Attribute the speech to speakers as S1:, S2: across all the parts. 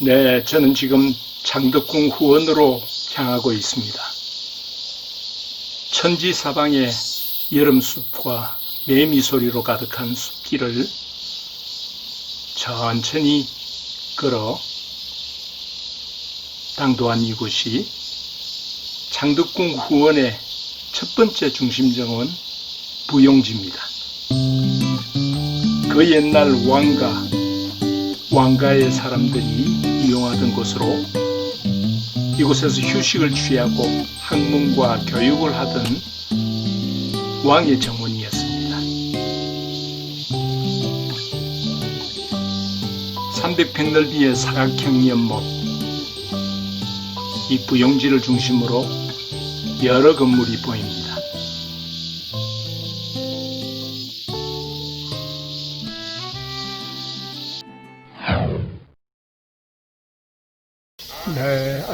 S1: 네, 저는 지금 장덕궁 후원으로 향하고 있습니다. 천지사방에 여름숲과 매미 소리로 가득한 숲길을 천천히 걸어 당도한 이곳이 장덕궁 후원의 첫 번째 중심정원 부용지입니다. 그 옛날 왕가, 왕가의 사람들이 이용하던 곳으로 이곳에서 휴식을 취하고 학문과 교육을 하던 왕의 정원이었습니다. 300평 넓이의 사각형 연못, 이 부용지를 중심으로 여러 건물이 보입니다.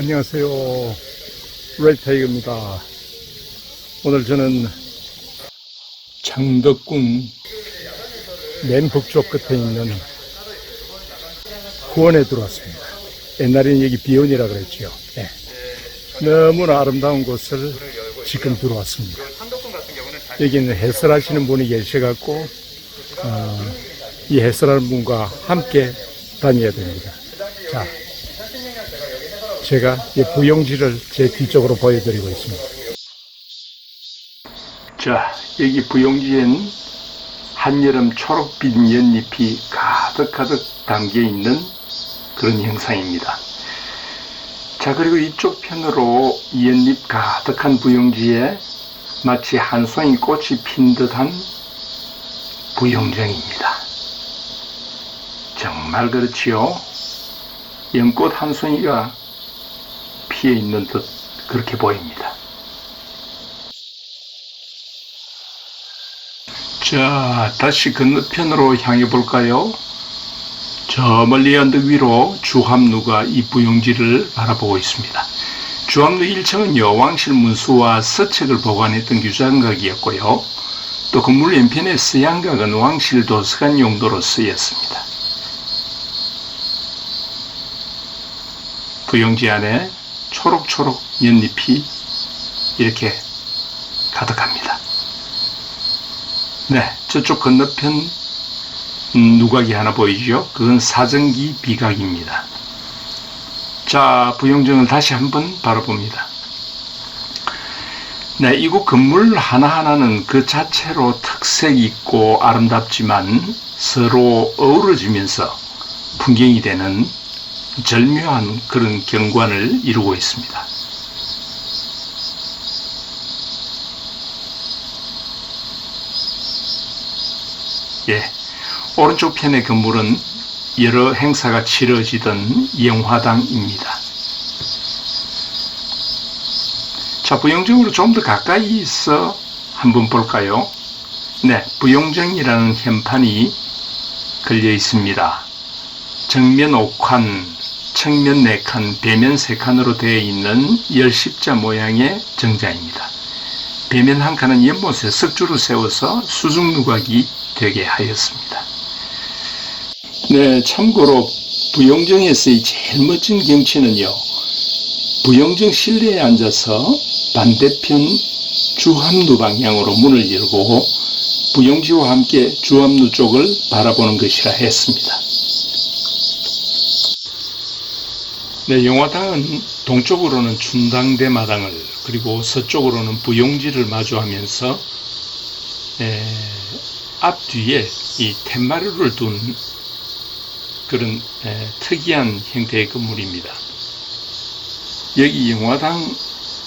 S1: 안녕하세요. 레이타이거입니다. 오늘 저는 장덕궁 맨 북쪽 끝에 있는 후원에 들어왔습니다. 옛날에는 여기 비원이라 그랬죠. 네. 너무나 아름다운 곳을 지금 들어왔습니다. 여기는 해설하시는 분이 계셔갖고 어, 이 해설하는 분과 함께 다녀야 됩니다. 자, 제가 이 부용지를 제 뒤쪽으로 보여드리고 있습니다. 자, 여기 부용지엔 한여름 초록빛 연잎이 가득가득 담겨 있는 그런 형상입니다. 자, 그리고 이쪽 편으로 연잎 가득한 부용지에 마치 한 송이 꽃이 핀 듯한 부용정입니다. 정말 그렇지요? 연꽃 한 송이가 피해 있는 듯 그렇게 보입니다. 자, 다시 건너편으로 향해 볼까요? 저 멀리 언덕 위로 주합루가 이 부용지를 바라보고 있습니다. 주합루 1층은요, 왕실 문수와 서책을 보관했던 규장각이었고요. 또 건물 연편의 서양각은 왕실 도서관 용도로 쓰였습니다. 부용지 안에 초록초록 연잎이 이렇게 가득합니다. 네, 저쪽 건너편 음, 누각이 하나 보이죠? 그건 사정기 비각입니다. 자, 부용정을 다시 한번 바라봅니다. 네, 이곳 건물 하나하나는 그 자체로 특색 있고 아름답지만 서로 어우러지면서 풍경이 되는 절묘한 그런 경관을 이루고 있습니다. 예. 오른쪽 편의 건물은 여러 행사가 치러지던 영화당입니다. 자, 부영정으로 좀 더 가까이 있어 한번 볼까요? 네, 부영정이라는 현판이 걸려 있습니다. 정면 5칸, 측면 4칸, 배면 3칸으로 되어 있는 열 십자 모양의 정자입니다. 배면 한 칸은 연못에 석주를 세워서 수중 누각이 되게 하였습니다. 네, 참고로 부영정에서의 제일 멋진 경치는요. 부영정 실내에 앉아서 반대편 주합루 방향으로 문을 열고 부영지와 함께 주합루 쪽을 바라보는 것이라 했습니다. 네, 영화당은 동쪽으로는 춘당대 마당을 그리고 서쪽으로는 부용지를 마주하면서 에, 앞뒤에 이 텐마루를 둔 그런 에, 특이한 형태의 건물입니다. 여기 영화당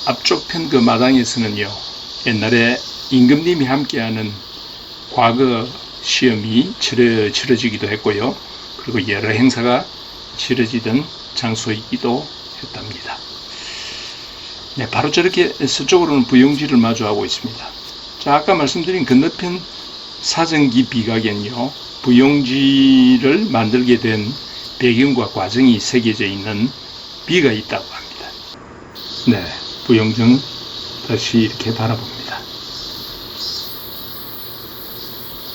S1: 앞쪽 편 그 마당에서는요, 옛날에 임금님이 함께하는 과거 시험이 치러, 치러지기도 했고요. 그리고 여러 행사가 치러지던 장소이기도 했답니다. 네, 바로 저렇게 서쪽으로는 부용지를 마주하고 있습니다. 자, 아까 말씀드린 건너편 사정기 비각엔요, 부용지를 만들게 된 배경과 과정이 새겨져 있는 비가 있다고 합니다. 네, 부용정 다시 이렇게 바라봅니다.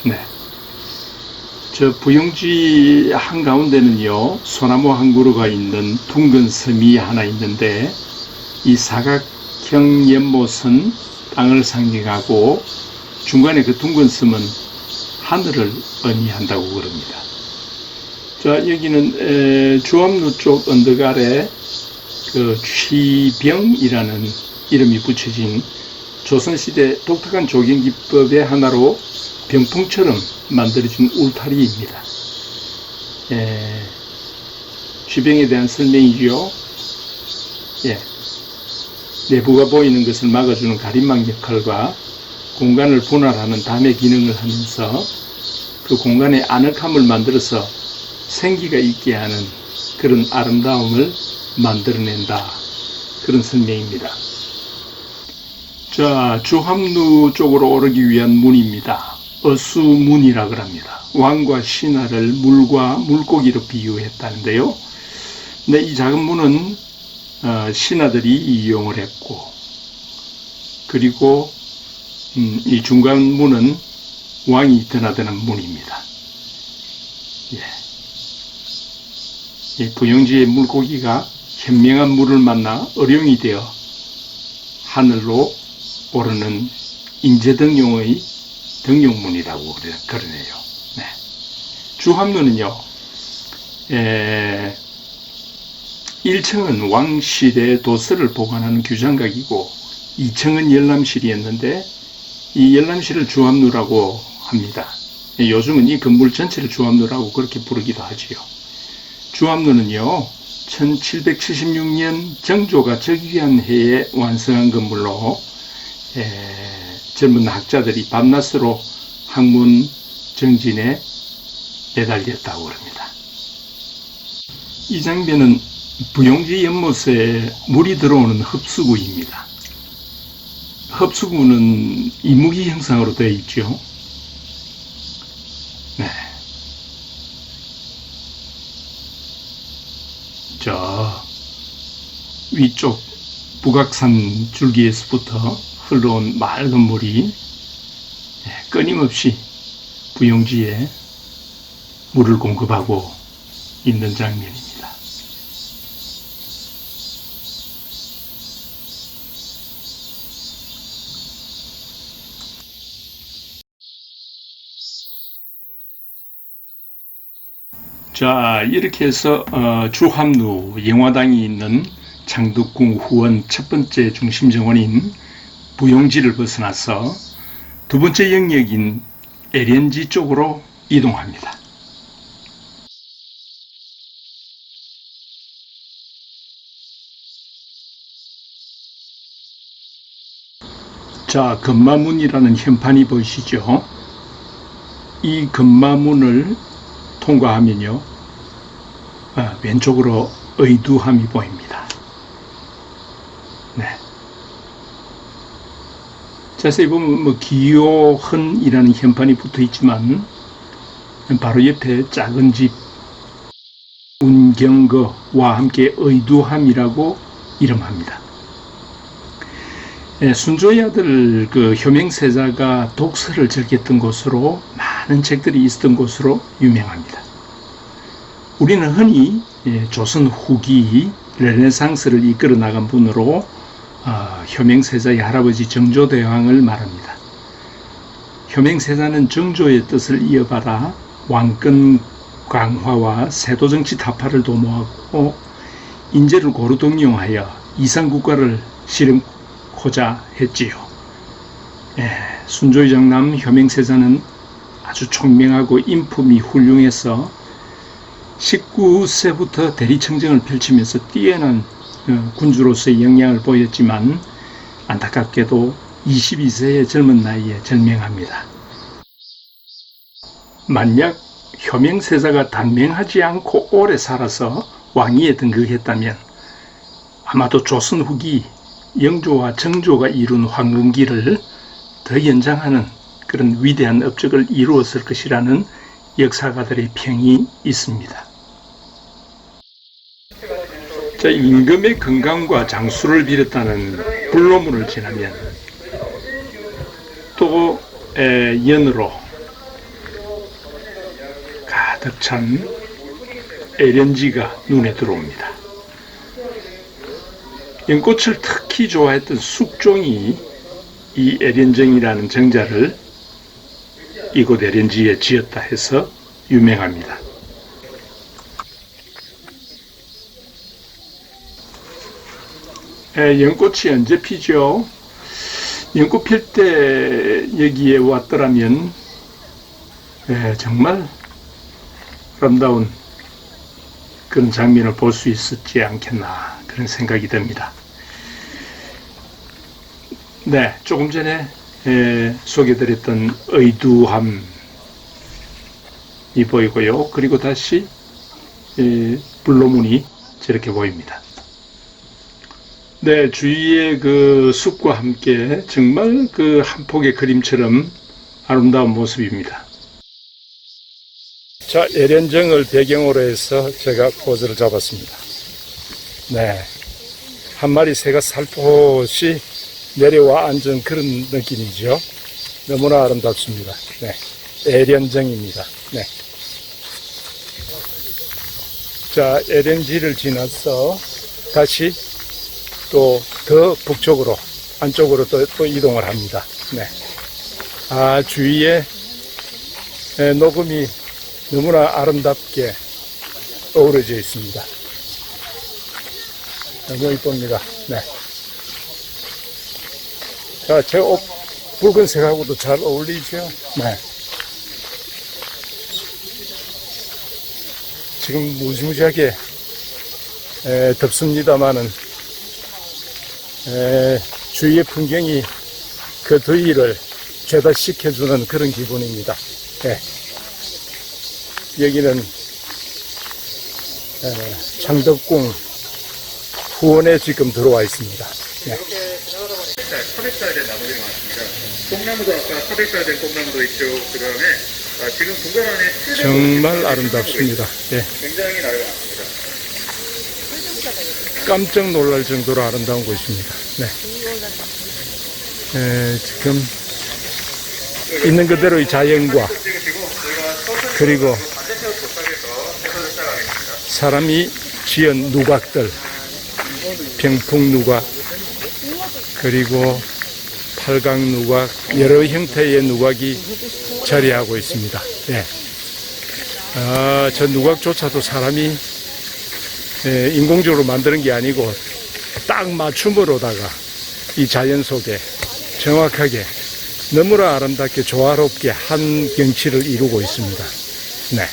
S1: 네. 저 부영지 한가운데는요, 소나무 한 그루가 있는 둥근 섬이 하나 있는데, 이 사각형 연못은 땅을 상징하고, 중간에 그 둥근 섬은 하늘을 의미한다고 그럽니다. 자, 여기는 에, 주암루 쪽 언덕 아래 그 취병이라는 이름이 붙여진 조선시대 독특한 조경기법의 하나로 병풍처럼 만들어진 울타리입니다. 예, 쥐병에 대한 설명이지요. 예, 내부가 보이는 것을 막아주는 가림막 역할과 공간을 분할하는 담의 기능을 하면서 그 공간에 아늑함을 만들어서 생기가 있게 하는 그런 아름다움을 만들어낸다. 그런 설명입니다. 자, 주함루 쪽으로 오르기 위한 문입니다. 어수문이라 그럽니다. 왕과 신하를 물과 물고기로 비유했다는데요. 근데 이 작은 문은 어, 신하들이 이용을 했고, 그리고 음, 이 중간 문은 왕이 드나드는 문입니다. 예. 이 부영지의 물고기가 현명한 물을 만나 어룡이 되어 하늘로 오르는 인재등용의 등용문이라고 그러네요. 네. 주함루는요, 에, 1층은 왕실의 도서를 보관하는 규장각이고 2층은 열람실이었는데 이 열람실을 주함루라고 합니다. 요즘은 이 건물 전체를 주함루라고 그렇게 부르기도 하지요. 주함루는요, 1776년 정조가 즉위한 해에 완성한 건물로 에, 젊은 학자들이 밤낮으로 학문 정진에 매달렸다고 합니다. 이 장면은 부용지 연못에 물이 들어오는 흡수구입니다. 흡수구는 이무기 형상으로 되어 있죠. 네. 저 위쪽 북악산 줄기에서부터 흘러온 맑은 물이 예, 끊임없이 부용지에 물을 공급하고 있는 장면입니다. 자, 이렇게 해서 어, 주함루 영화당이 있는 장덕궁 후원 첫 번째 중심 정원인 부용지를 벗어나서 두 번째 영역인 에렌지 쪽으로 이동합니다. 자, 금마문이라는 현판이 보이시죠? 이 금마문을 통과하면요, 아, 왼쪽으로 의두함이 보입니다. 네. 자세히 보면 뭐 기요헌이라는 현판이 붙어 있지만 바로 옆에 작은 집 운경거와 함께 의두함이라고 이름합니다. 예, 순조의 아들 그 효명세자가 독서를 즐겼던 곳으로 많은 책들이 있었던 곳으로 유명합니다. 우리는 흔히 예, 조선 후기 르네상스를 이끌어 나간 분으로 어, 효명세자의 할아버지 정조대왕을 말합니다. 효명세자는 정조의 뜻을 이어받아 왕권 강화와 세도정치 타파를 도모하고 인재를 고루 등용하여 이상국가를 실험코자 했지요. 예, 순조의 장남 효명세자는 아주 총명하고 인품이 훌륭해서 19세부터 대리청정을 펼치면서 뛰어난 어, 군주로서의 역량을 보였지만 안타깝게도 22세의 젊은 나이에 절명합니다. 만약 효명세자가 단명하지 않고 오래 살아서 왕위에 등극했다면 아마도 조선 후기 영조와 정조가 이룬 황금기를 더 연장하는 그런 위대한 업적을 이루었을 것이라는 역사가들의 평이 있습니다. 자, 임금의 건강과 장수를 비롯하는 불로문을 지나면 또 에, 연으로 가득 찬 에렌지가 눈에 들어옵니다. 연꽃을 특히 좋아했던 숙종이 이 에렌정이라는 정자를 이곳 에렌지에 지었다 해서 유명합니다. 연꽃이 언제 피죠? 연꽃 필 때 여기에 왔더라면 에, 정말 아름다운 그런 장면을 볼 수 있었지 않겠나 그런 생각이 듭니다. 네, 조금 전에 에, 소개드렸던 의두함이 보이고요. 그리고 다시 에, 불로문이 저렇게 보입니다. 네, 주위의 그 숲과 함께 정말 그 한 폭의 그림처럼 아름다운 모습입니다. 자, 예련정을 배경으로 해서 제가 포즈를 잡았습니다. 네. 한 마리 새가 살포시 내려와 앉은 그런 느낌이죠. 너무나 아름답습니다. 네. 에련정입니다. 네. 자, 에렌지를 지나서 다시 또 더 북쪽으로, 안쪽으로 또, 또 이동을 합니다. 네. 아, 주위에 에, 녹음이 너무나 아름답게 어우러져 있습니다. 너무 이쁩니다. 네. 자, 제 옷 붉은색하고도 잘 어울리죠? 네. 지금 무지무지하게 에, 덥습니다만은 에, 주위의 풍경이 그 더위를 죄다 식혀주는 그런 기분입니다. 네. 여기는 에, 창덕궁 후원에 지금 들어와 있습니다.
S2: 칠백오
S1: 정말 아름답습니다. 예.
S2: 굉장히 많습니다.
S1: 깜짝 놀랄 정도로 아름다운 곳입니다. 네. 에, 지금 있는 자연과
S2: 찍으시고 저희가 서서
S1: 그리고. 사람이 지은 누각들, 병풍 누각, 그리고 팔각 누각, 여러 형태의 누각이 자리하고 있습니다. 예. 아, 저 누각조차도 사람이 예, 인공적으로 만드는 게 아니고 딱 맞춤으로다가 이 자연 속에 정확하게 너무나 아름답게 조화롭게 한 경치를 이루고 있습니다. 네.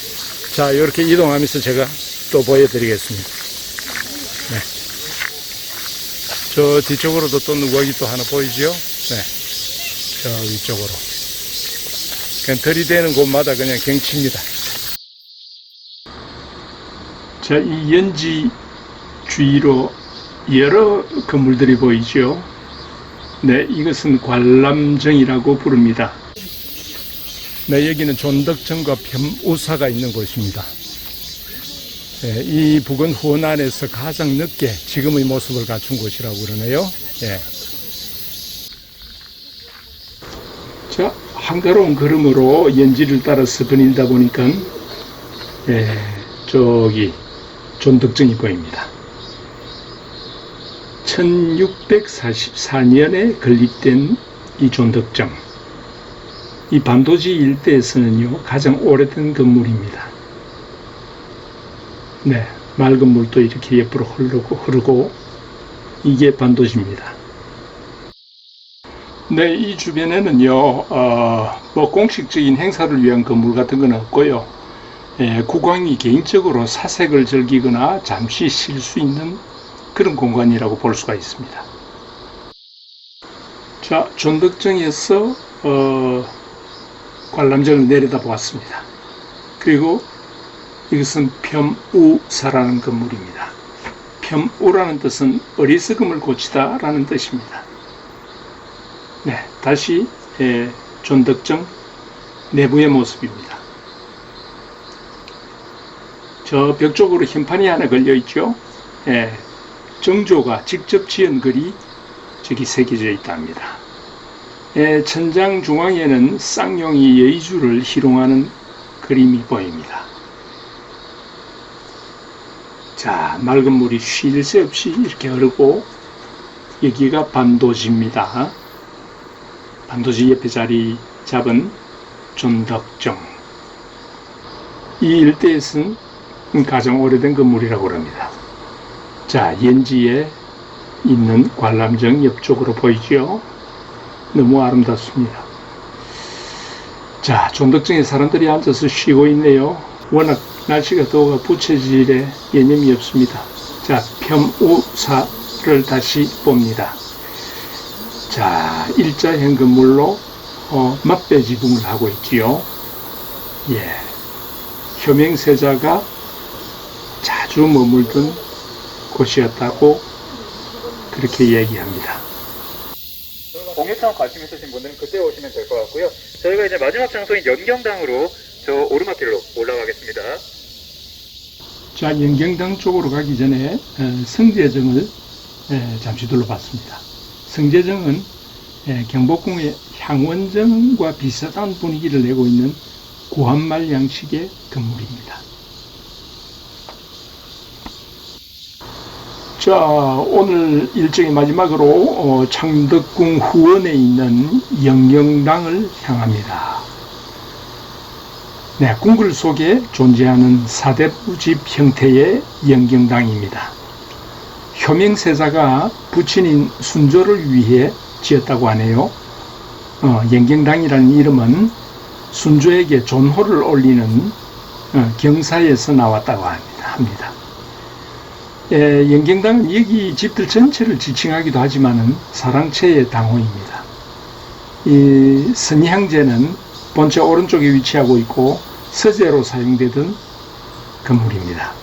S1: 자, 이렇게 이동하면서 제가 또 보여드리겠습니다. 네. 저 뒤쪽으로도 또 누각이 또 하나 보이죠? 네. 저 위쪽으로. 그냥 들이대는 곳마다 그냥 경치입니다. 자, 이 연지 주위로 여러 건물들이 보이죠? 네, 이것은 관람정이라고 부릅니다. 네, 여기는 존덕정과 변우사가 있는 곳입니다. 네, 이 북은 안에서 가장 늦게 지금의 모습을 갖춘 곳이라고 그러네요. 예. 자, 한가로운 걸음으로 연지를 따라서 거닐다 보니까, 예, 저기, 존덕정이 보입니다. 1644년에 건립된 이 존덕정. 이 반도지 일대에서는요, 가장 오래된 건물입니다. 네, 맑은 물도 이렇게 옆으로 흐르고, 흐르고, 이게 반도지입니다. 네, 이 주변에는요, 어, 뭐 공식적인 행사를 위한 건물 같은 건 없고요. 예, 국왕이 개인적으로 사색을 즐기거나 잠시 쉴 수 있는 그런 공간이라고 볼 수가 있습니다. 자, 존덕정에서 어, 관람정을 내려다보았습니다. 그리고 이것은 편우사라는 건물입니다. 편우라는 뜻은 어리석음을 고치다 라는 뜻입니다. 네, 다시 예, 존덕정 내부의 모습입니다. 저 벽 쪽으로 흰판이 하나 걸려 있죠. 예, 정조가 직접 지은 글이 저기 새겨져 있답니다. 예, 천장 중앙에는 쌍용이 여의주를 희롱하는 그림이 보입니다. 자, 맑은 물이 쉴 새 없이 이렇게 흐르고 여기가 반도지입니다. 반도지 옆에 자리 잡은 존덕정. 이 일대에서는 가장 오래된 건물이라고 합니다. 자, 연지에 있는 관람정 옆쪽으로 보이죠? 너무 아름답습니다. 자, 존덕정에 사람들이 앉아서 쉬고 있네요. 워낙 날씨가 더워 부채질에 개념이 없습니다. 자, 편우사를 다시 봅니다. 자, 일자형 건물로 어, 맞배 지붕을 하고 있지요. 예. 효명세자가 자주 머물던 곳이었다고 그렇게 얘기합니다.
S2: 공예창 관심 있으신 분들은 그때 오시면 될 것 같고요. 저희가 이제 마지막 장소인 연경당으로 저 오르막길로 올라가겠습니다.
S1: 자, 연경당 쪽으로 가기 전에 어, 성제정을 에, 잠시 둘러봤습니다. 성제정은 에, 경복궁의 향원정과 비슷한 분위기를 내고 있는 구한말 양식의 건물입니다. 자, 오늘 일정의 마지막으로 어, 창덕궁 후원에 있는 영경당을 향합니다. 네, 궁궐 속에 존재하는 사대부집 형태의 영경당입니다. 효명세자가 부친인 순조를 위해 지었다고 하네요. 어, 영경당이라는 이름은 순조에게 존호를 올리는 어, 경사에서 나왔다고 합니다. 예, 영경당은 여기 집들 전체를 지칭하기도 하지만은 사랑채의 당호입니다. 이 선향제는 본체 오른쪽에 위치하고 있고 서재로 사용되던 건물입니다.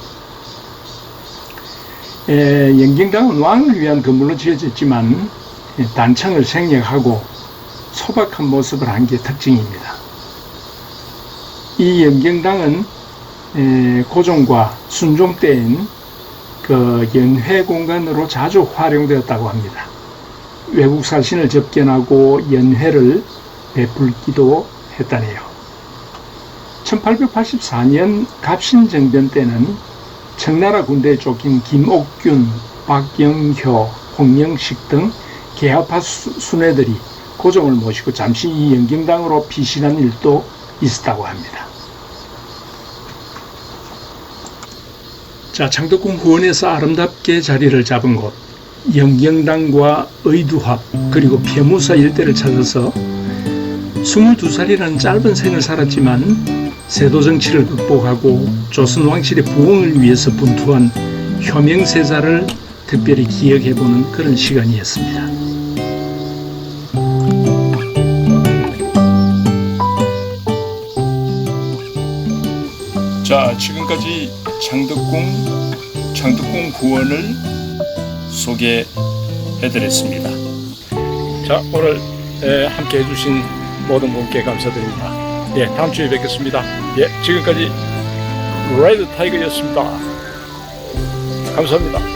S1: 에, 영경당은 왕을 위한 건물로 지어졌지만 예, 단청을 생략하고 소박한 모습을 한 게 특징입니다. 이 영경당은 에, 고종과 순종 때엔 그 연회 공간으로 자주 활용되었다고 합니다. 외국 사신을 접견하고 연회를 베풀기도 했다네요. 1884년 갑신정변 때는 청나라 군대에 쫓긴 김옥균, 박영효, 홍영식 등 개화파 수- 순회들이 고종을 모시고 잠시 이 영경당으로 피신한 일도 있었다고 합니다. 자, 창덕궁 후원에서 아름답게 자리를 잡은 곳, 영경당과 의두합, 그리고 폐무사 일대를 찾아서 22살이라는 짧은 생을 살았지만 세도 정치를 극복하고 조선 왕실의 부흥을 위해서 분투한 효명세자를 특별히 기억해보는 그런 시간이었습니다. 자, 지금까지 창덕궁, 창덕궁 후원을 소개해드렸습니다. 자, 오늘 함께 해주신 모든 분께 감사드립니다. 예, 다음 주에 뵙겠습니다. 예, 지금까지 레드 타이거였습니다. 감사합니다.